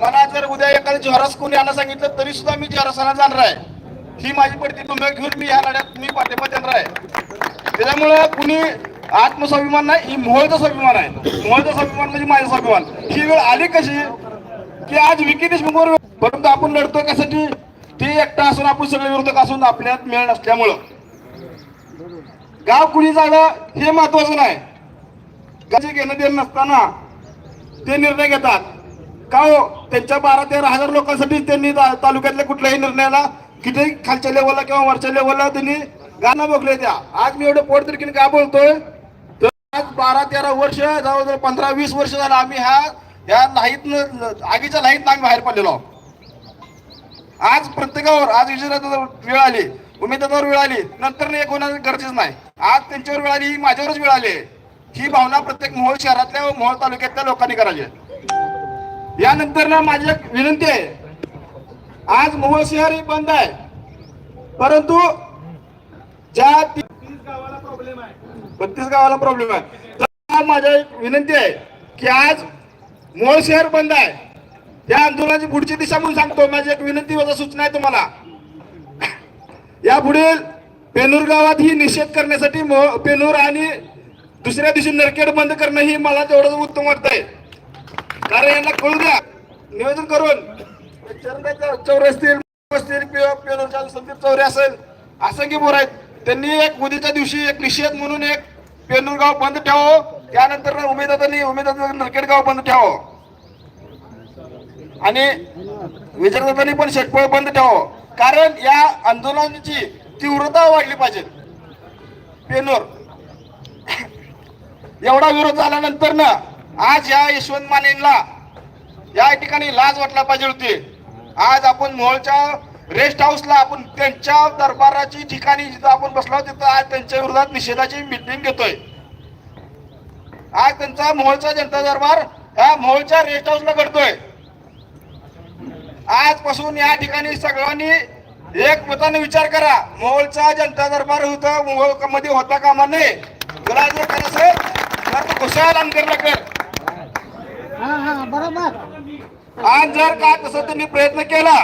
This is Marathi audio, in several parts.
मला जर उद्या एखाद्या जोहरास कोणी यायला सांगितलं तरी सुद्धा मी जोहरासाला जाणार आहे. ही माझी पडती तुम्ही घेऊन मी या लढ्यात मी पाठिंबा देणार आहे. त्याच्यामुळं कुणी आत्मस्वाभिमान नाही ही मोहळचा स्वाभिमान आहे. मोहळचा स्वाभिमान म्हणजे माझा स्वाभिमान. ही वेळ आली कशी? की आज विकी देशमुखवर परंतु आपण लढतोय कशासाठी? ते एकटा असून आपण सगळे विरोधक असून आपल्यात मेळ नसल्यामुळं. गाव कुणी जाणं हे महत्वाचं नाही. गावचे घेणं देणं नसताना ते निर्णय घेतात. का हो? त्यांच्या बारा तेरा हजार लोकांसाठी त्यांनी तालुक्यातल्या कुठल्याही निर्णयाला किती खालच्या लेवलला किंवा वरच्या लेवलला त्यांनी गाणं बघले त्या आज मी एवढं पोट तिरकीने का बोलतोय? तर आज बारा तेरा वर्ष जवळजवळ पंधरा वीस वर्ष झालं आम्ही ह्या या लाहीत आगीच्या लाहीत आम्ही बाहेर पडलेलो आज प्रत्येकावर आज विजयाचा वेळ आली उमेदवारावर वेळ आली नंतर एक होण्याची गरजेच नाही. आज त्यांच्यावर वेळ आली ही माझ्यावरच वेळ आली ही भावना प्रत्येक मोहोळ शहरातल्या व मोहोळ तालुक्यातल्या लोकांनी करायची आहे. यानंतर ना माझी एक विनंती आहे. आज मोहोळ शहर बंद आहे. परंतु ज्या गावाला प्रॉब्लेम आहे. बत्तीस गावाला प्रॉब्लेम आहे. तर माझ्या एक विनंती आहे की आज मोहोळ शहर बंद आहे. या आंदोलनाची पुढची दिशा म्हणून सांगतो. माझी एक विनंती वजा सूचना आहे तुम्हाला. या पुढील पेनूर गावात ही निषेध करण्यासाठी पेनूर आणि दुसऱ्या दिवशी नरकेड बंद करणं ही मला तेवढंच उत्तम वाटतंय. कारण यांना कळू द्या. नियोजन करून चरणदाच्या चौरे असतील संदीप चौरे असेल असंख्य बोर आहेत. त्यांनी एक उद्याच्या दिवशी एक निषेध म्हणून एक पेनूर गाव बंद ठेवावं. त्यानंतर उमेदवारांनी उमेदवार नरखेड गाव बंद ठेवावं. आणि विचारदातांनी पण शेटपळ बंद ठेवावं. कारण या आंदोलनाची तीव्रता वाढली पाहिजे. पेनूर एवढा विरोध झाल्यानंतर ना आज या यशवंत मानेला या ठिकाणी लाज वाटला पाहिजे होती. आज आपण मोहोळच्या रेस्ट हाऊसला आपण त्यांच्या दरबाराची ठिकाणी जिथं आपण बसलो तिथं आज त्यांच्या विरोधात निषेधाची मिटिंग घेतोय. आज त्यांचा मोहोळचा जनता दरबार या मोहोळच्या रेस्ट हाऊसला घडतोय. आजपासून या ठिकाणी सगळ्यांनी एक मताने विचार करा मोहोळचा जनता दरबार होता मोहोळमध्ये होता कामा नये. तुला जर करायचं तर तू खुशाल अंकरला कर बरोबर. आज जर का तसं त्यांनी प्रयत्न केला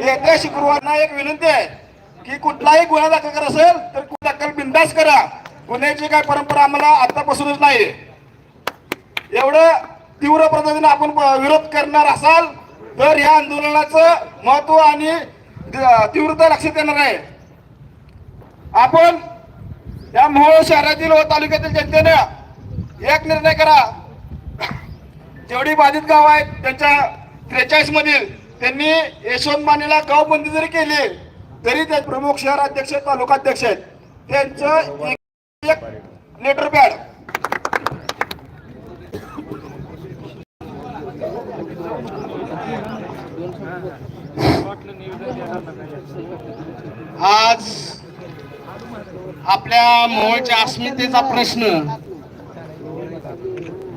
येत्या शुक्रवारना एक विनंती आहे की कुठलाही गुन्हा दाखल करा असेल तर दाखल बिंदास करा. गुन्ह्याची काय परंपरा आम्हाला आतापासूनच नाही एवढं तीव्र पद्धतीने आपण विरोध करणार असाल तर या आंदोलनाचं महत्त्व आणि तीव्रता लक्षात येणार आहे. आपण या मोहोळ शहरातील व तालुक्यातील जनतेने एक निर्णय करा. जेवढी बाधित गाव आहेत त्यांच्या त्रेचाळीस मधील त्यांनी यशवंत मानेला गावबंदी जरी केली तरी ते प्रमुख शहराध्यक्ष तालुकाध्यक्ष आहेत. त्यांचं एक- लेटर पॅड. आज आपल्या मोहोळच्या अस्मितेचा प्रश्न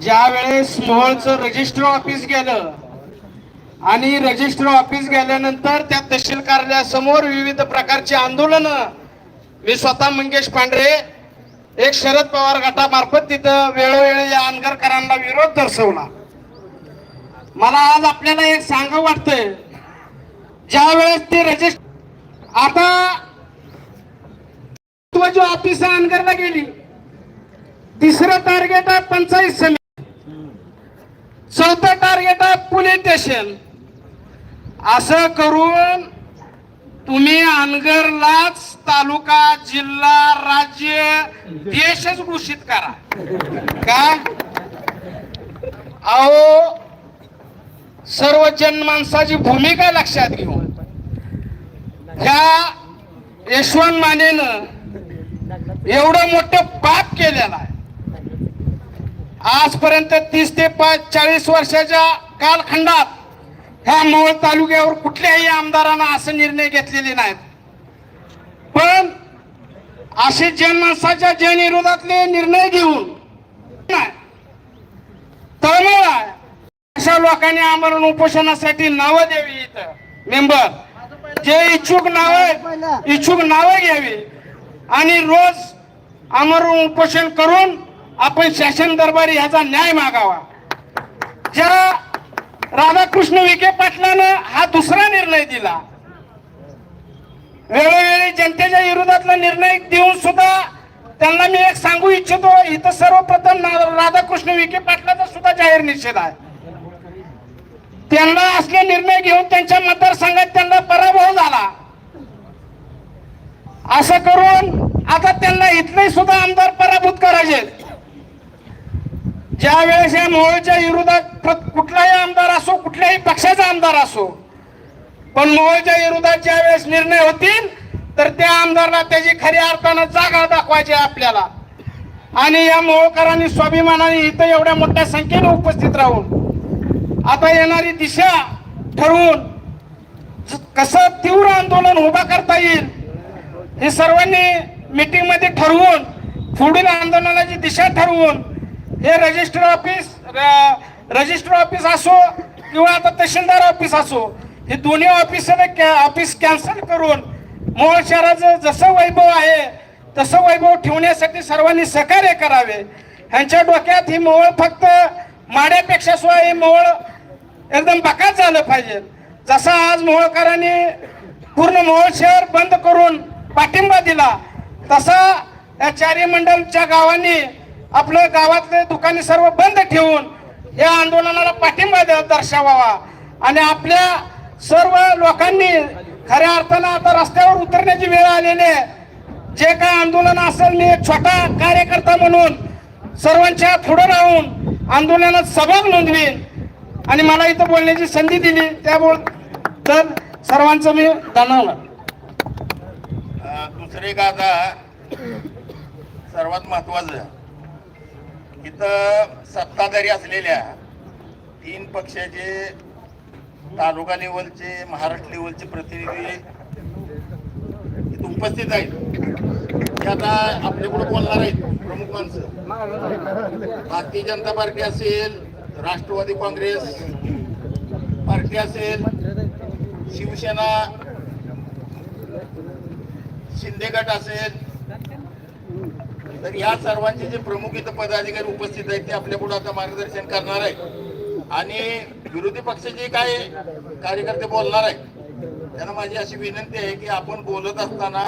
ज्या वेळेस मोहोळचं रजिस्टर ऑफिस गेलं आणि रजिस्टर ऑफिस गेल्यानंतर त्या तहसील कार्यालयासमोर विविध प्रकारची आंदोलनं मी स्वतः मंगेश पांढरे एक शरद पवार गटामार्फत तिथं वेळोवेळी या अनगरकरांना विरोध दर्शवला. मला आज आपल्याला एक सांगावं वाटतंय ज्या वेळेस ते रजिस्टर आता जो ऑफिस अनगरला गेली. तिसरं टार्गेट आहे पंचायत समिती. चौथं टार्गेट आहे पोलीस स्टेशन असं करून तुम्ही अनगरलाच तालुका जिल्हा राज्य देशच घोषित करा. का? अहो सर्व जनमानसाची भूमिका लक्षात घेऊन ह्या यशवंत मानेनं एवढं मोठं पाप केलेलं आहे. आजपर्यंत तीस ते पाच चाळीस वर्षाच्या कालखंडात ह्या मोहोळ तालुक्यावर कुठल्याही आमदारानं असे निर्णय घेतलेले नाहीत. पण असे जनमानसाच्या जनविरोधातले निर्णय घेऊन तळमळ अशा लोकांनी आमरण उपोषणासाठी नावं द्यावी इथं. मेंबर जे इच्छुक नाव इच्छुक नावं घ्यावी आणि रोज आमरण उपोषण करून आपण शासन दरबारी ह्याचा न्याय मागावा. ज्या राधाकृष्ण विखे पाटलानं हा दुसरा निर्णय दिला. वेळोवेळी जनतेच्या विरोधातला निर्णय देऊन सुद्धा त्यांना मी एक सांगू इच्छितो इथं सर्वप्रथम राधाकृष्ण विखे पाटलाचा सुद्धा जाहीर निषेध आहे. त्यांना असले निर्णय घेऊन त्यांच्या मतदारसंघात त्यांना पराभव झाला. असं करून आता त्यांना इथले सुद्धा आमदार पराभूत करायचे ज्या वेळेस या मोहोळच्या विरोधात प्र- कुठलाही आमदार असो कुठल्याही पक्षाचा आमदार असो पण मोहोळच्या विरोधात ज्या वेळेस निर्णय होतील तर त्या आमदारला त्याची खऱ्या अर्थानं जागा दाखवायची आहे आपल्याला. आणि या मोहोळकरांनी स्वाभिमानाने इथं एवढ्या मोठ्या संख्येने उपस्थित राहून आता येणारी दिशा ठरवून कसं तीव्र आंदोलन उभा करता येईल हे सर्वांनी मीटिंगमध्ये ठरवून पुढील आंदोलनाची दिशा ठरवून हे रजिस्टर ऑफिस र- रजिस्टर ऑफिस असो किंवा आता तहसीलदार ऑफिस असो हे दोन्ही ऑफिस ऑफिस कॅन्सल करून मोहोळ शहराचं जसं वैभव आहे तसं वैभव ठेवण्यासाठी सर्वांनी सहकार्य करावे. ह्यांच्या डोक्यात ही मोहोळ फक्त माड्यापेक्षा सुद्धा हे मोहोळ एकदम बकात झालं पाहिजे. जसा आज मोहोळकरांनी पूर्ण मोहोळ शहर बंद करून पाठिंबा दिला तसा या चारी मंडलच्या गावांनी आपलं गावातले दुकाने सर्व बंद ठेवून या आंदोलनाला पाठिंबा द- दर्शवावा. आणि आपल्या सर्व लोकांनी खऱ्या अर्थानं आता रस्त्यावर उतरण्याची वेळ आलेली आहे. जे काय आंदोलन असेल मी एक छोटा कार्यकर्ता म्हणून सर्वांच्या पुढे राहून आंदोलनात सहभाग नोंदवीन. आणि मला इथं बोलण्याची संधी दिली. त्यामुळे तर सर्वांचं मी धन्यवाद. दुसरे का आता सर्वात महत्वाचं इथं सत्ताधारी असलेल्या तीन पक्षाचे तालुका लेवलचे महाराष्ट्र लेवलचे प्रतिनिधी इथं उपस्थित आहेत. ते आता आपल्याकडे बोलणार आहेत प्रमुख माणसं. भारतीय जनता पार्टी असेल राष्ट्रवादी काँग्रेस पार्टी असेल शिवसेना शिंदे गट असेल तर या सर्वांचे जे प्रमुख इथं पदाधिकारी उपस्थित आहेत ते आपल्या पुढे आता मार्गदर्शन करणार आहेत. आणि विरोधी पक्षाचे काय कार्यकर्ते बोलणार आहेत त्यांना माझी अशी विनंती आहे की आपण बोलत असताना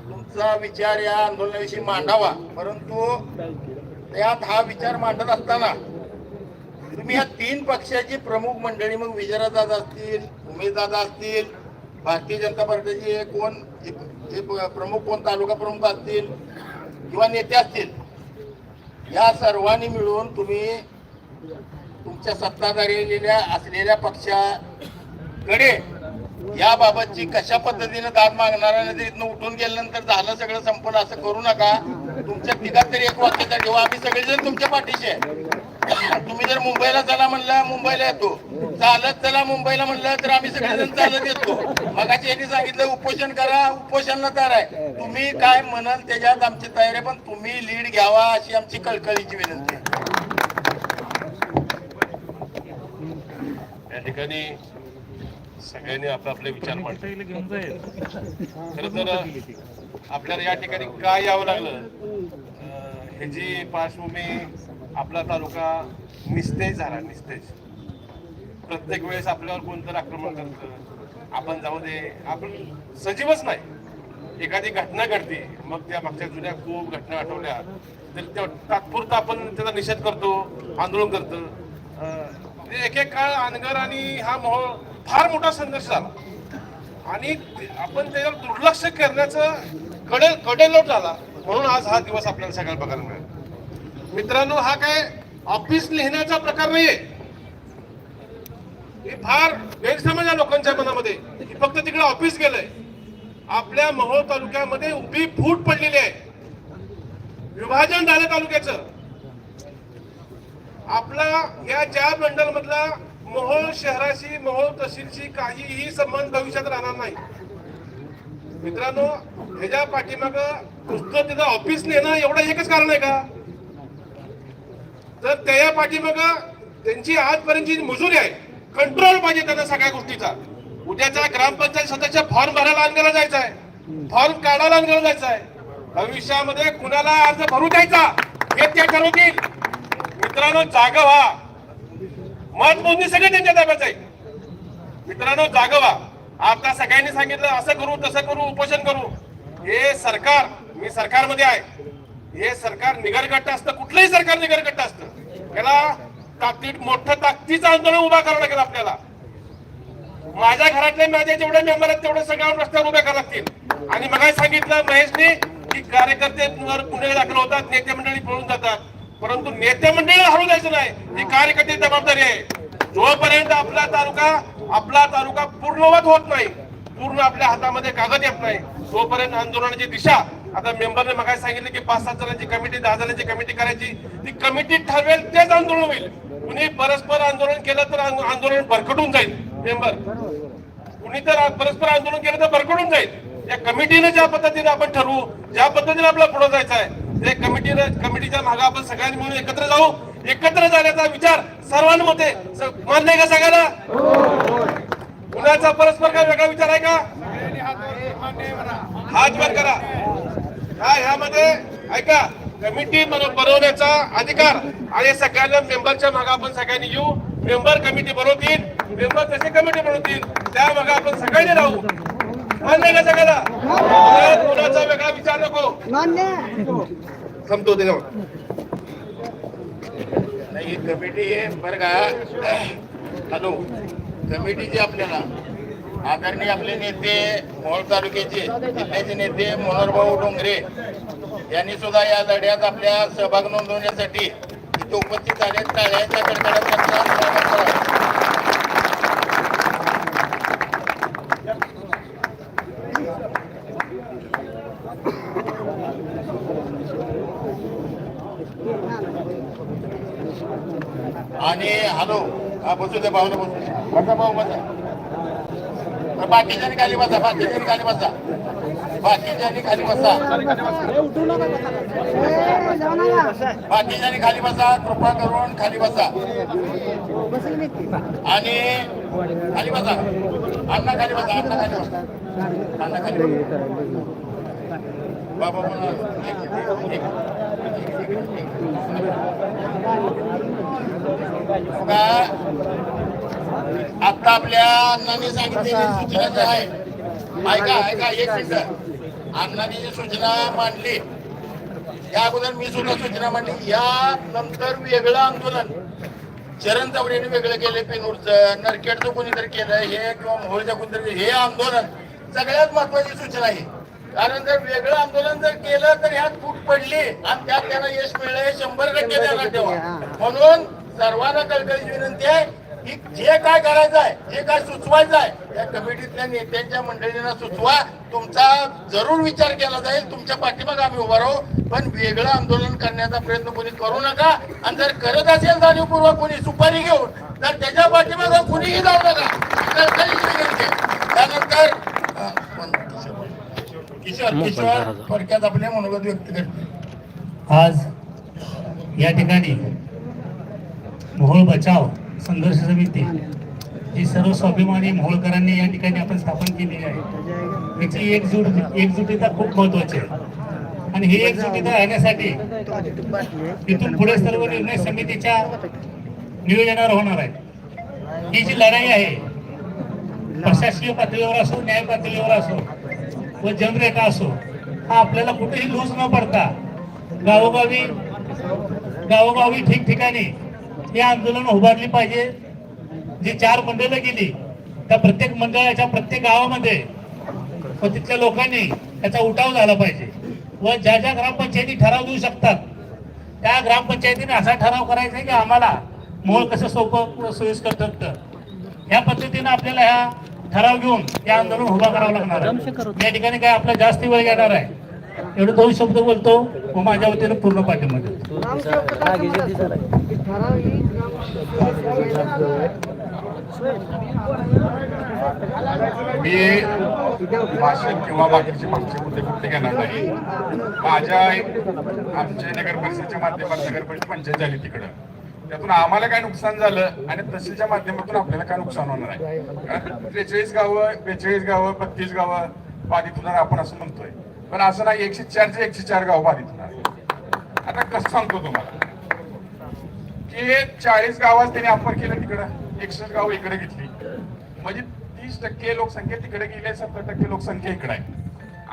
तुमचा विचार या आंदोलनाविषयी मांडावा. परंतु त्यात हा विचार मांडत असताना तुम्ही या तीन पक्षाची प्रमुख मंडळी मग विजयदादा असतील उमेशदादा असतील भारतीय जनता पार्टीचे कोण प्रमुख कोण तालुका प्रमुख असतील किंवा नेते असतील या सर्वांनी मिळून तुम्ही तुमच्या सत्ताधारी असलेल्या पक्षाकडे याबाबतची कशा पद्धतीनं दाद मागणारा नाही इथनं उठून गेल्यानंतर झालं सगळं संपलं असं करू नका. तुमच्या तिघात तरी एक वाक्यता ठेवा. आम्ही सगळेजण तुमच्या पाठीशी आहे. तुम्ही जर मुंबईला चला म्हणलं मुंबईला येतो. चालत चला मुंबईला म्हणलं तर आम्ही सगळेजण चालत येतो. मगाशी यांनी सांगितलं उपोषण करा उपोषण तयार आहे. तुम्ही काय म्हणाल त्याच्यात आमची तयारी आहे पण तुम्ही लीड घ्यावा अशी आमची कळकळीची विनंती आहे. या ठिकाणी सगळ्यांनी आपला आपले विचार मांडले. खर तर आपल्याला या ठिकाणी काय यावं लागलं? ह्याची पार्श्वभूमी आपला तालुका निस्तेज झाला निस्तेज. प्रत्येक वेळेस आपल्यावर कोणतं आक्रमण करतं. आपण जाऊ दे. आपण सजीवच नाही. एखादी घटना घडते मग त्या मागच्या जुन्या खूप घटना आठवल्या तर त्या तात्पुरता आपण त्याचा निषेध करतो आंदोलन करतो. म्हणजे एक एक काळ अनगर आणि हा मोह फार मोठा संघर्ष झाला. आणि आपण त्याच्यावर दुर्लक्ष करण्याचं कडे कडेलोट झाला. म्हणून आज हा दिवस आपल्याला सगळ्यांना बघायला मिळेल. मित्रांनो हा काय ऑफिस लिहिण्याचा प्रकार नाहीये. हे फार गैरसमज आहे लोकांच्या मनामध्ये. की फक्त तिकडे ऑफिस गेलंय. आपल्या महोळ तालुक्यामध्ये उभी फूट पडलेली आहे. विभाजन झालं तालुक्याचं. आपला या चार मंडल मधला मोहोळ शहराशी मोहोळ तहसीलशी काहीही संबंध भविष्यात राहणार नाही. मित्रांनो ह्याच्या पाठीमाग नुसतं तिथं ऑफिस नेणं एवढं एकच कारण आहे का? तर त्या पाठीमाग त्यांची आजपर्यंतची मजुरी आहे कंट्रोल पाहिजे त्यांना सगळ्या गोष्टीचा. उद्याच्या ग्रामपंचायत सदस्य फॉर्म भरायला अंगाला जायचा आहे फॉर्म काढायला अंगाला जायचा आहे भविष्यामध्ये कुणाला अर्ज भरू द्यायचा हे ते ठरवतील मित्रांनो जागा व्हा. मतमोजणी सगळे त्यांच्या ताब्यात आहे. मित्रांनो जागवा आता सगळ्यांनी सांगितलं असं करू तसं करू उपोषण करू. हे सरकार मी सरकारमध्ये आहे. हे सरकार निगरगट्ट असतं कुठलंही सरकार निगरगट्ट असतं. त्याला ताकदीत मोठं ताकदीचं आंदोलन उभा करावं लागेल आपल्याला. माझ्या घरातले माझ्या जेवढे मेंबर आहेत तेवढे सगळ्या रस्त्यावर उभे करावं लागतील आणि मग सांगितलं महेशने की कार्यकर्ते गुन्हे दाखल होतात नेते मंडळी पळून जातात. परंतु नेते मंडळी हरवू द्यायचं नाही. ही कार्यकर्ते जबाबदारी आहे. जोपर्यंत आपला तालुका आपला तालुका पूर्णवत होत नाही. पूर्ण आपल्या हातामध्ये कागद येत नाही. तोपर्यंत आंदोलनाची दिशा आता मेंबरने मग सांगितलं की पाच सात जणांची कमिटी दहा जणांची कमिटी करायची. ती कमिटी ठरवेल तेच आंदोलन होईल. कुणी परस्पर आंदोलन केलं तर आंदोलन भरकटून जाईल मेंबर. कुणी तर परस्पर आंदोलन केलं तर भरकटून जाईल. या कमिटीने ज्या पद्धतीने आपण ठरवू ज्या पद्धतीने आपल्याला पुढे जायचं आहे ते कमिटीने कमिटीच्या मागे आपण सगळ्यांनी मिळून एकत्र जाऊ. एकत्र जाण्याचा विचार सर्वांमध्ये. मान्य आहे का सगळ्यांना? कुणाचा परस्पर काय वेगळा विचार आहे का? हात वर करा. काय ह्यामध्ये? ऐका कमिटी बन- बनवण्याचा अधिकार आणि सगळ्यांना मेंबरच्या मागे आपण सगळ्यांनी येऊ मेंबर कमिटी बनवतील मेंबर जसे कमिटी बनवतील. त्या मागे आपण सगळ्यांनी राहू. मान्य का सगळ्याला? कुणा- कुणाचा वेगळा विचार नको? मान्य संपतो ते. नाही ही कमिटी आहे. बरं का? हॅलो. कमिटी जी आपल्याला आदरणीय आपले नेते मोहोळ तालुक्याचे जिल्ह्याचे नेते मनोहरभाऊ डोंगरे यांनी सुद्धा या लढ्यात आपल्या सहभाग नोंदवण्यासाठी इथे उपस्थित झाले. टाळ्यांच्या आणि हॅलो हा बसू दे भावना बसू दे. बसा भाऊ बसा. बाकीच्यानी बाकीच्यांनी खाली बसा बाकीच्यानी खाली बसा. बाकीच्यानी खाली बसा. बाकीच्यानी खाली बसा कृपा करून खाली बसा. आणि खाली बसा. अण्णा खाली बसा अण्णा खाली बसा. अण्णा खाली बसा. बाबा म्हणून आता आपल्या अण्णांनी सांगितलेली सूचना जी आहे. ऐका ऐका एक मिनिट. अण्णांनी जी सूचना मांडली या अगोदर मी सुद्धा सूचना मांडली. या नंतर वेगळं आंदोलन. चरण चौऱ्याने वेगळं केले पेनूरचं. नरखेडचं कोणीतरी केलं हे किंवा मोहोळचं कोणीतरी हे आंदोलन सगळ्यात महत्वाची सूचना आहे. कारण जर वेगळं आंदोलन जर केलं तर ह्यात फूट पडली आणि त्यात त्यांना यश मिळलं हे शंभर टक्के त्यांना ठेवा म्हणून सर्वांना कळकळीची विनंती आहे की जे काय करायचं आहे जे काय सुचवायचं आहे त्या कमिटीतल्या नेत्यांच्या मंडळींना सुचवा. तुमचा जरूर विचार केला जाईल. तुमच्या पाठीमागे आम्ही उभा राहू. पण वेगळं आंदोलन करण्याचा प्रयत्न कोणी करू नका. आणि जर करत असेल जाणीवपूर्वक कोणी सुपारी घेऊन तर त्याच्या पाठीमागे कुणीही जाऊ नका. त्यानंतर अं, कोण? किशोर किशोर थोडक्यात आपले मनोगत व्यक्त करते आज या ठिकाणी मोहोळ बचाव संघर्ष समिती ही सर्व स्वाभिमानी मोहोळकरांनी या ठिकाणी आपण स्थापन केलेली आहे. याची एकजूट एकजुटीता खूप महत्वाची आहे. आणि ही एकजुटीता राहण्यासाठी इथून पुढे सर्व निर्णय समितीच्या नियोजनावर होणार आहे. ही जी लढाई आहे प्रशासकीय पातळीवर असो न्याय पातळीवर असो व जनरेखा असो हा आपल्याला कुठेही लूज न पडता गावोगावी गावोगावी ठिकठिकाणी हे आंदोलन उभारली पाहिजे. जी चार मंडळं गेली त्या प्रत्येक मंडळाच्या प्रत्येक गावामध्ये व तिथल्या लोकांनी त्याचा उठाव झाला पाहिजे. व ज्या ज्या ग्रामपंचायती ठराव देऊ शकतात त्या ग्रामपंचायतीने असा ठराव करायचा आहे की आम्हाला मोळ कसं सोपं सोयीस्कर ठरतं. ह्या पद्धतीने आपल्याला ह्या ठराव घेऊन हे आंदोलन उभा करावं लागणार. या ठिकाणी काय आपला जास्ती वेळ घेणार आहे. एवढे दोन शब्द बोलतो व माझ्या वतीने पूर्ण पाठिंबा मी भाषण किंवा बाकीचे मागचे मुद्दे फक्त घेणार नाही. माझ्या आमच्या नगर परिषदेच्या माध्यमात नगर परिषद पंचायत झाली तिकडं. त्यातून आम्हाला काय नुकसान झालं आणि तहसीलच्या माध्यमातून आपल्याला काय नुकसान होणार आहे? कारण त्रेचाळीस गावं बेचाळीस गावं बत्तीस गावं बाधित होणार आपण असं म्हणतोय. पण असं नाही एकशे चारचे एकशे चार गाव बाधित होणार आता कसं सांगतो तुम्हाला? की चाळीस गावात त्यांनी अप्पर केलं तिकडं. एकसष्ट गाव इकडे घेतली. म्हणजे तीस टक्के लोकसंख्या तिकडे गेली सत्तर टक्के लोकसंख्या इकडे आहे.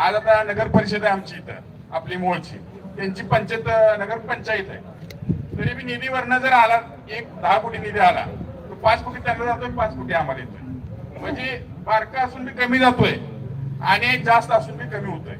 आज आता नगर परिषद आहे आमची इथं आपली मूळची. त्यांची पंचायत नगर पंचायत आहे. तरी बी निधीवरनं जर आला एक दहा कोटी निधी आला तर पाच कोटी त्यांना जातोय पाच कोटी आम्हाला येतोय. म्हणजे बारका असून बी कमी जातोय आणि जास्त असून बी कमी होतोय.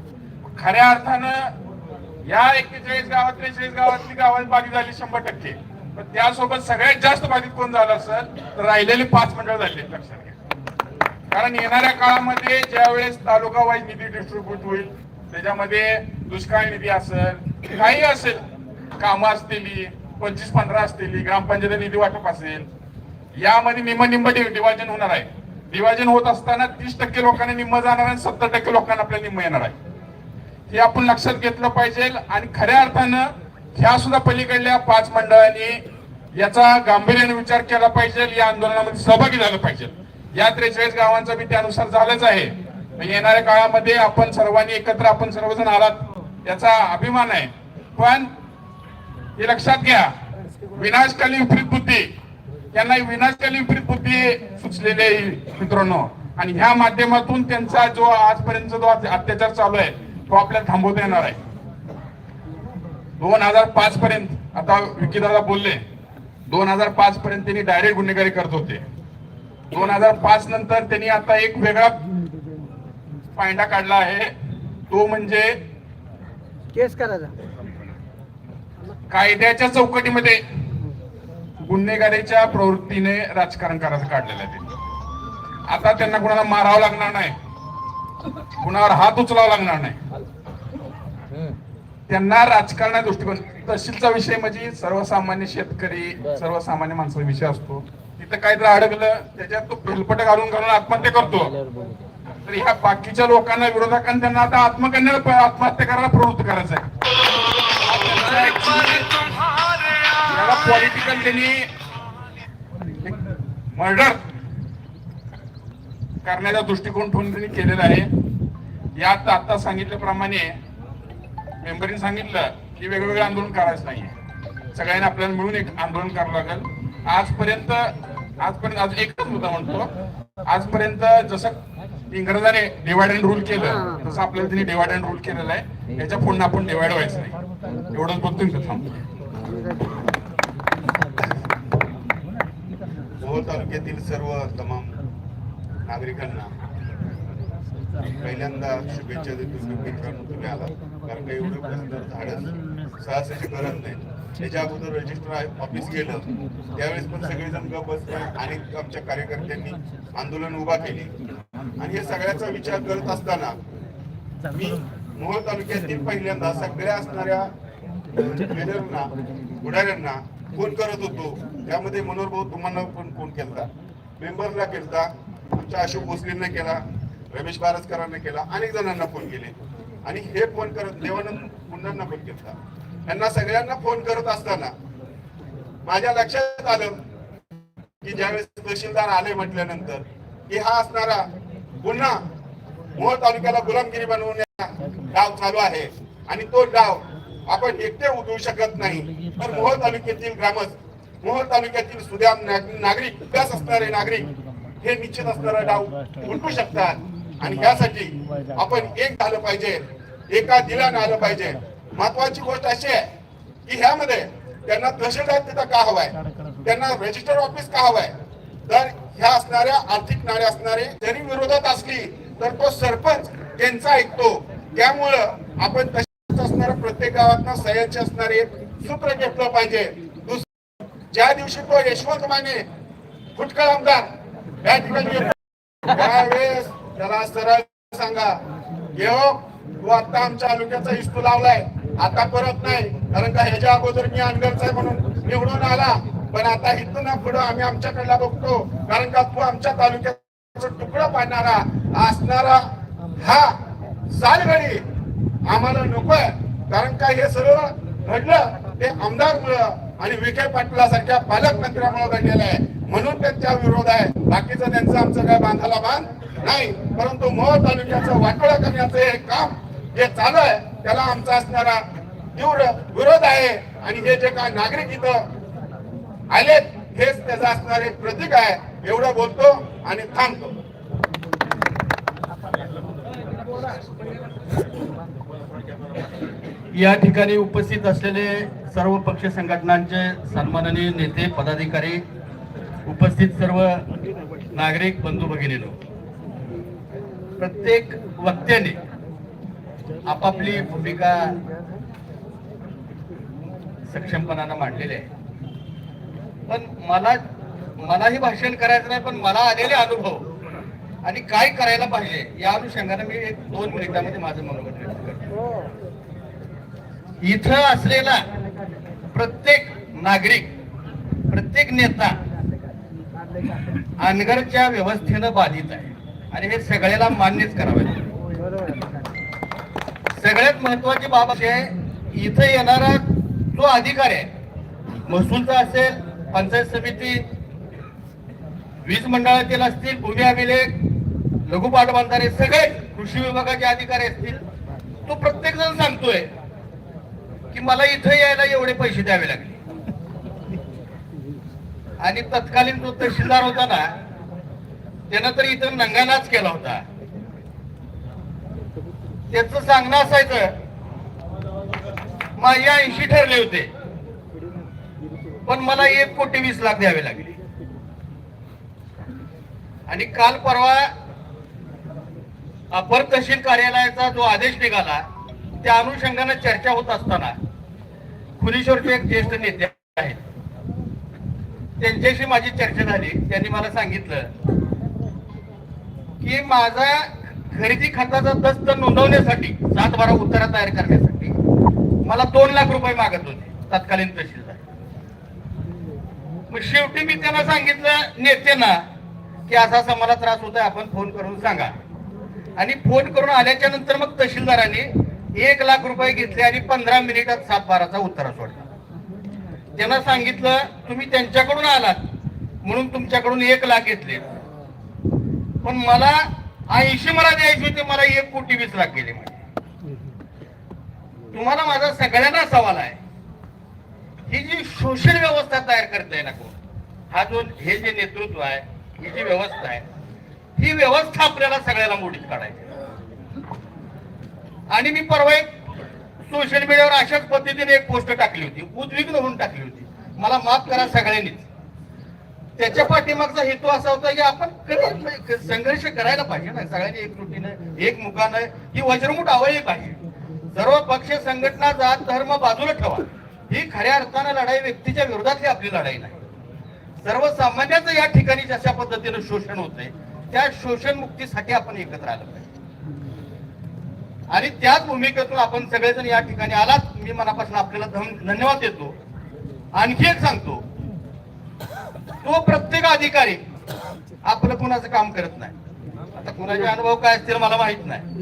खऱ्या अर्थानं या एक्केचाळीस गावात त्रेचाळीस गावातली गावात बाधित झाली शंभर टक्के. पण त्यासोबत सगळ्यात जास्त बाधित कोण झालं असेल तर राहिलेली पाच मंडळ झाली लक्षात घ्या. कारण येणाऱ्या काळामध्ये ज्या वेळेस तालुका वाईज निधी डिस्ट्रीब्यूट होईल त्याच्यामध्ये दुष्काळ निधी असेल काही असेल कामं असतील पंचवीस पंधरा असतील ग्रामपंचायत निधी वाटप असेल यामध्ये निम्म निम्म डिवायजन होणार आहे. डिवायजन होत असताना तीस टक्के लोकांना निम्म जाणार आणि सत्तर टक्के लोकांना आपल्या निम्म येणार आहे. हे आपण लक्षात घेतलं पाहिजे आणि खऱ्या अर्थानं ह्या सुद्धा पलीकडल्या पाच मंडळांनी याचा गांभीर्याने विचार केला पाहिजे या आंदोलनामध्ये सहभागी झालं पाहिजे. या त्रेचाळीस गावांचा मी त्यानुसार झालंच आहे. म्हणजे येणाऱ्या काळामध्ये आपण सर्वांनी एकत्र आपण सर्वजण आलात याचा अभिमान आहे. पण हे लक्षात घ्या विनाशकाली विपरीत बुद्धी त्यांना विनाशकाली विपरीत बुद्धी सुचलेली मित्रांनो. आणि ह्या माध्यमातून त्यांचा जो आजपर्यंत जो अत्याचार चालू आहे तो आपल्याला थांबवता येणार आहे. दोन हजार पाच पर्यंत आता विकीदादा बोलले दोन हजार पाच पर्यंत त्यांनी डायरेक्ट गुन्हेगारी करत होते. दोन हजार पाच नंतर त्यांनी आता एक वेगळा पायंडा काढला आहे. तो म्हणजे केस करायचा. कायद्याच्या चौकटीमध्ये गुन्हेगारीच्या प्रवृत्तीने राजकारण करायचं काढलेलं आहे आता त्यांना कुणाला मारावं लागणार नाही. कुणावर हात उचलावा लागणार नाही. त्यांना राजकारणा दृष्टिकोन तहसीलचा विषय म्हणजे सर्वसामान्य शेतकरी सर्वसामान्य माणसाचा विषय असतो. तिथं काहीतरी अडकलं त्याच्यात तो हेलपट घालून घालून आत्महत्या करतो. तर ह्या बाकीच्या लोकांना विरोधकांना त्यांना आता आत्मकन्याला आत्महत्या करायला प्रवृत्त करायचं आहे. पॉलिटिकल त्यांनी मर्डर करण्याचा दृष्टिकोन ठेवून त्यांनी केलेला आहे. यात आता सांगितल्याप्रमाणे मेंबरने सांगितलं की वेगवेगळे आंदोलन करायचं नाही सगळ्यांनी आपल्याला मिळून एक आंदोलन करावं लागेल. आजपर्यंत आजपर्यंत आज एकच मुद्दा म्हणतो. आजपर्यंत जसं इंग्रजाने डिवाइड अँड रूल केलं तसं आपल्याला त्यांनी डिवाइड अँड रूल केलेलं आहे. याच्यापुढे आपण डिवाइड व्हायचं नाही. एवढंच बोलतो मी थांबतो तालुक्यातील सर्व तमाम नागरिकांना पहिल्यांदा शुभेच्छा देतो की मित्रांनो तुम्ही आला कारण काही एवढं प्रसिद्ध झाडं सहसाची गरज नाही त्याच्या अगोदर रजिस्टर ऑफिस गेलं त्यावेळेस पण सगळेजण गप बसले आणि आमच्या कार्यकर्त्यांनी आंदोलन उभा केले. आणि हे सगळ्याचा विचार करत असताना मी मोहोळ तालुक्यातील पहिल्यांदा सगळ्या असणाऱ्या लेडरना पुढाऱ्यांना फोन करत होतो. त्यामध्ये मनोहर भाऊ तुम्हाला पण फोन केला मेंबरला केलता. आमच्या अशोक भोसलेंना केला रमेश बारसकरांना केला अनेक जणांना फोन केले. आणि हे फोन करत देवानंद मुंडांना फोन घेतला यांना सगळ्यांना फोन करत असताना माझ्या लक्षात आलं की ज्यावेळेस तहसीलदार आले म्हटल्यानंतर की हा असणारा पुन्हा मोह तालुक्याला गुलामगिरी बनवण्या डाव चालू आहे. आणि तो डाव आपण एकटे उधळू शकत नाही. तर मोह तालुक्यातील ग्रामस्थ मोहोळ तालुक्यातील सुद्या नागरिक विकास असणारे नागरिक हे निश्चित असणारा डाव उलटू शकतात. आणि यासाठी आपण एक झालं पाहिजे एका दिलानं आलं पाहिजे. महत्वाची गोष्ट अशी आहे की ह्यामध्ये त्यांना तहसीलदार तिथं का हवाय? त्यांना रजिस्टर ऑफिस का हवाय? तर ह्या असणाऱ्या आर्थिक नाळे असणारे जरी विरोधात असली तर तो सरपंच त्यांचा ऐकतो. त्यामुळं आपण तसेच असणाऱ्या प्रत्येक गावात सह्याचे असणारे सूत्र घेतलं पाहिजे. दुस- ज्या दिवशी तो यशवंत माने फुटकळ आमदार या ठिकाणी त्यावेळेस त्याला सरळ सांगा येऊ तू आता आमच्या तालुक्याचा इस्तू लावलाय. आता परत नाही कारण का ह्याच्या अगोदर मी अनगरचा म्हणून निवडून आला. पण आता इथून ना पुढं आम्ही आमच्याकडला बघतो कारण का तू आमच्या तालुक्याचा तुकडा पाडणारा असणारा हा सालगडी आम्हाला नकोय. कारण का हे सगळं घडलं ते आमदारमुळं आणि विखे पाटलासारख्या पालकमंत्र्यामुळे घडलेलं आहे. म्हणून त्यांच्या विरोध आहे. बाकीचं त्यांचं आमचं काय बांधाला बांध नाही. परंतु मोह तालुक्याचं वाटोळा करण्याचं हे काम जे चालू आहे त्याला आमचा असणारा तीव्र विरोध आहे. आणि हे जे काय नागरिक इथं आलेत हेच त्याचं असणारे प्रतीक आहे. एवढं बोलतो आणि थांबतो. या ठिकाणी उपस्थित असलेले सर्व पक्ष संघटनांचे सन्माननीय नेते पदाधिकारी उपस्थित सर्व नागरिक बंधू भगिनीनो प्रत्येक वक्त्याने आपापली भूमिका सक्षमपणानं मांडलेली आहे. पण मला मलाही भाषण करायचं नाही पण मला आलेले अनुभव आणि काय करायला पाहिजे या अनुषंगाने मी एक दोन मिनिटांमध्ये माझं मनोगत व्यक्त करतो. इथं असलेला प्रत्येक नागरिक प्रत्येक नेता अनगरच्या व्यवस्थेनं बाधित आहे आणि हे सगळ्याला मान्यच करावे लागेल. सगळ्यात महत्वाची बाब अशी आहे इथं येणारा जो अधिकारी आहे महसूलचा असेल पंचायत समिती वीज मंडळातील असतील भूमी अभिलेख लघु बांधारे सगळे कृषी विभागाचे अधिकारी असतील तो प्रत्येक जण सांगतोय की मला इथं यायला एवढे पैसे द्यावे लागले. आणि तत्कालीन जो तहसीलदार होता ना त्यानं तर इथं नंगानाच केला होता. त्याच सांगणं असायचं माझे ऐंशी ठरले होते पण मला एक कोटी वीस लाख द्यावे लागले. आणि काल परवा अपर तहसील कार्यालयाचा जो आदेश निघाला त्या अनुषंगाने चर्चा होत असताना खुलीश्वरचे एक ज्येष्ठ नेते आहेत. त्यांच्याशी माझी चर्चा झाली. त्यांनी मला सांगितलं की माझा खरेदी खताचा दस्त नोंदवण्यासाठी सात बारा उत्तरा तयार करण्यासाठी मला दोन लाख रुपये मागत होते. तत्कालीन तहसीलदार. मग शेवटी मी त्यांना सांगितलं नेत्यांना की असा असा मला त्रास होतोय आपण फोन करून सांगा. आणि फोन करून आल्याच्यानंतर मग तहसीलदारांनी एक लाख रुपये घेतले आणि पंधरा मिनिटात सात बाराचा उत्तरा सोडला त्यांना सांगितलं तुम्ही त्यांच्याकडून आलात म्हणून तुमच्याकडून एक लाख घेतले. पण मला ऐंशी मला द्यायचे होते मला एक कोटी वीस लाख गेले म्हणजे तुम्हाला माझा सगळ्यांना सवाल आहे. ही जी सोशल व्यवस्था तयार करताय ना कोण? हा जो हे जे नेतृत्व आहे ही जी व्यवस्था आहे ही व्यवस्था आपल्याला सगळ्याला मोडीत काढायची आणि मी परवा एक सोशल मीडियावर अशाच पद्धतीने एक पोस्ट टाकली होती. उद्विग्न होऊन टाकली होती. मला माफ करा सगळ्यांनीच. त्याच्या पाठीमागचा हेतू असा होता की आपण कधी संघर्ष करायला पाहिजे ना. सगळ्यांनी एकजुटीनं एक मुखानं ही वज्रमुठ आवळली पाहिजे. सर्व पक्ष संघटना जात धर्म बाजूला ठेवा. ही खऱ्या अर्थानं लढाई व्यक्तीच्या विरोधातली आपली लढाई नाही. सर्वसामान्याचं या ठिकाणी जशा पद्धतीनं शोषण होतंय त्या शोषण मुक्तीसाठी आपण एकत्र आलं पाहिजे. आणि त्याच भूमिकेतून आपण सगळेजण या ठिकाणी आलात. मी मनापासून आपल्याला धन- धन्यवाद देतो. आणखी एक सांगतो. तो प्रत्येक अधिकारी आपलं कुणाचं काम करत नाही. आता कुणाचे अनुभव काय असतील मला माहीत नाही.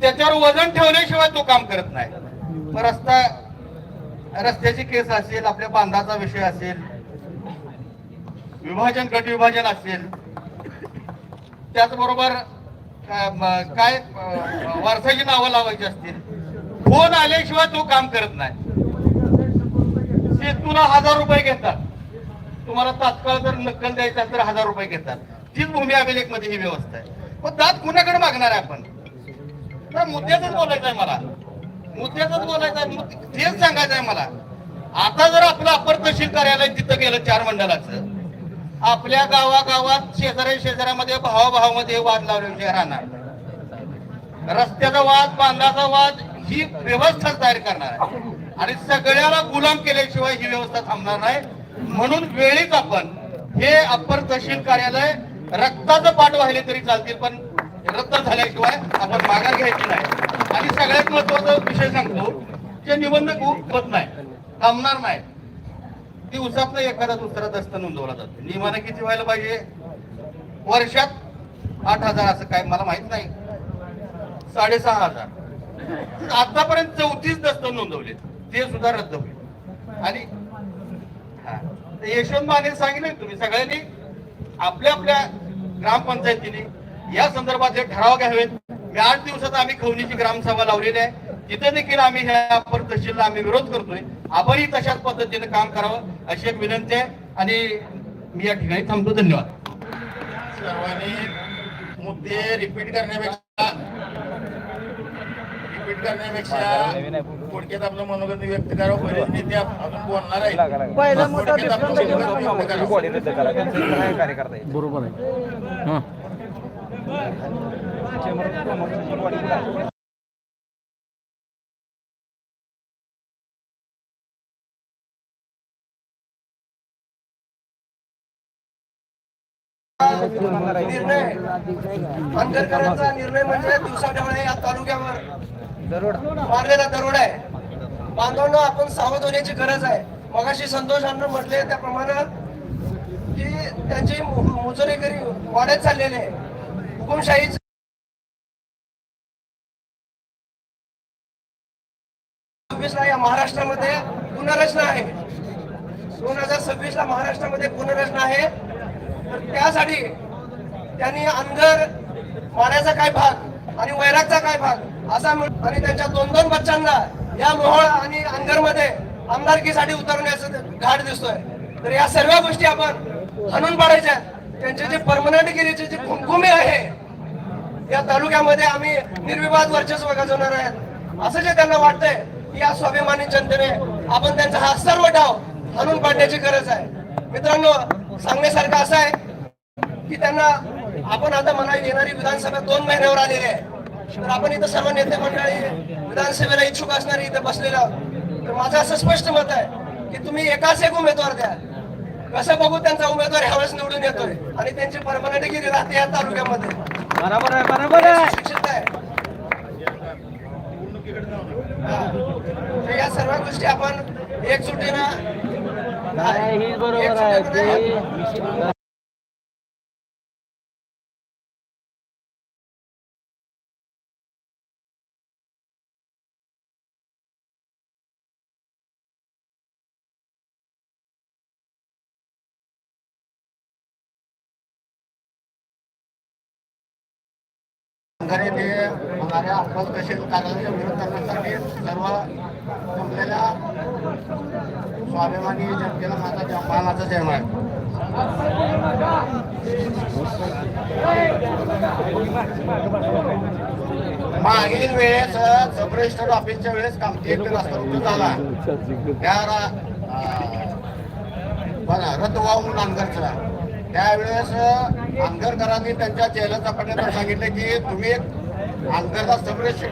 त्याच्यावर वजन ठेवल्याशिवाय तो काम करत नाही. मग रस्ता रस्त्याची केस असेल आपल्या बांधाचा विषय असेल विभाजन गट विभाजन असेल त्याचबरोबर काय अ, वारसाची नावं लावायची असतील. फोन आल्याशिवाय तो काम करत नाही. सेतूला हजार रुपये घेतात. तुम्हाला तात्काळ जर नक्कल द्यायचा तर हजार रुपये घेतात. तीच भूमी अभिलेखमध्ये ही व्यवस्था आहे. मग दात कुणाकडे मागणार आहे आपण? तर मुद्द्याच बोलायचं आहे मला. मुद्द्याच बोलायचं आहे. तेच सांगायचं आहे मला. आता जर आपलं अपर तहसील कार्यालय तिथं गेलं चार मंडळाचं आपल्या गावागावात शेजारी शेजाऱ्यामध्ये भावाभावामध्ये वाद लावले राहणार. रस्त्याचा वाद बांधाचा वाद ही व्यवस्था तयार करणार आहे. आणि सगळ्याला गुलाम केल्याशिवाय ही व्यवस्था थांबणार नाही. म्हणून वेळीच आपण हे अप्पर तहसील कार्यालय रक्ताचं पाठ वाहिले तरी चालतील पण रद्द झाल्याशिवाय आपण माघार घ्यायची नाही. आणि सगळ्यात महत्त्वाचा विषय सांगतो जे निबंधक होत नाही थांबणार नाही. दिवसात एखादा दुसरा दस्त नोंदवला जातो. नियमानं किती व्हायला पाहिजे? वर्षात आठ हजार असं काय मला माहीत नाही. साडेसहा हजार. आतापर्यंत चौतीस दस्त नोंदवले. ते सुद्धा रद्द होईल. आणि हा. तर यशवंत माने सांगितलं तुम्ही सगळ्यांनी आपल्या आपल्या ग्रामपंचायतीने या संदर्भात जे ठराव घ्यावेत. आठ दिवसात आम्ही खवणीची ग्रामसभा लावलेली आहे. तिथे देखील आम्ही ह्या तहसीलला आम्ही विरोध करतोय. आपणही तशाच पद्धतीने काम करावं अशी एक विनंती आहे आणि मी या ठिकाणी थांबतो. धन्यवाद. सर्वांनी मुद्दे रिपीट करण्यापेक्षा रिपीट करण्यापेक्षा थोडक्यात आपलं मनोगत व्यक्त करावं. बरेच नेते आप- अजून बोलणार आहे. पहिला मोठा थोडक्यात आपलं मनोगत व्यक्त करावं. निर्णय आंबेडकरांचा निर्णय म्हणजे दिवसाढवळे या तालुक्यावर. मारलेला दरोडा आहे. बांधवांना आपण सावध होण्याची गरज आहे. मगाशी संतोष म्हटले त्याप्रमाणे की त्यांची मु- वाढत चाललेली आहे. हुकुमशाही या महाराष्ट्रामध्ये पुनर्रचना आहे. दोन हजार सव्वीस ला महाराष्ट्रामध्ये पुनर्रचना आहे. तर त्यासाठी त्यांनी अंधर माण्याचा काय भाग आणि वैरागचा काय भाग असा आणि त्यांच्या दोन दोन बच्चांना या मोहोळ आणि अंधरमध्ये आमदारकीसाठी उतरण्याचं घाट दिसतोय. तर या सर्व गोष्टी आपण हाणून पाडायच्या. त्यांचे जे परमनंट गिरीचे जे खुमखुमे आहे या तालुक्यामध्ये आम्ही निर्विवाद वर्चस्व गाजवणार आहेत असं जे त्यांना वाटतंय की या स्वाभिमानी जनतेने आपण त्यांचा हा सर्व डाव हाणून पाडण्याची गरज आहे. मित्रांनो सांगण्यासारखं असं आहे की त्यांना आपण आता मला येणारी विधानसभा दोन महिन्यावर आलेली आहे. तर आपण इथं सर्व नेते मंडळी विधानसभेला इच्छुक असणारे इथे बसलेलो. तर माझं असं स्पष्ट मत आहे की तुम्ही एकाच एक उमेदवार द्या. कसं बघू त्यांचा उमेदवार ह्यावेळेस निवडून येतोय आणि त्यांची परमनंट गिरी राहते या तालुक्यामध्ये. बरोबर आहे बरोबर आहे. शिक्षित आहे. या सर्व गोष्टी आपण एकजुटीनं हीच बरोबर आहे. एकजुटीनं संघाने ते होणाऱ्या अपवाद तसेच कार्यालयाच्या विरोध करण्यासाठी सर्व स्वाभिमानी जनतेला माझा जन्म माझा जन्म आहे. मागील वेळेस सबरजिस्टर ऑफिसच्या वेळेस कामती एक रस्ता रुजू झाला. त्या रा- रद्द वाहून अंगरचा त्यावेळेस अंगरकरांनी त्यांच्या चेहऱ्याचा सांगितलं की तुम्ही एक अंगरचा सब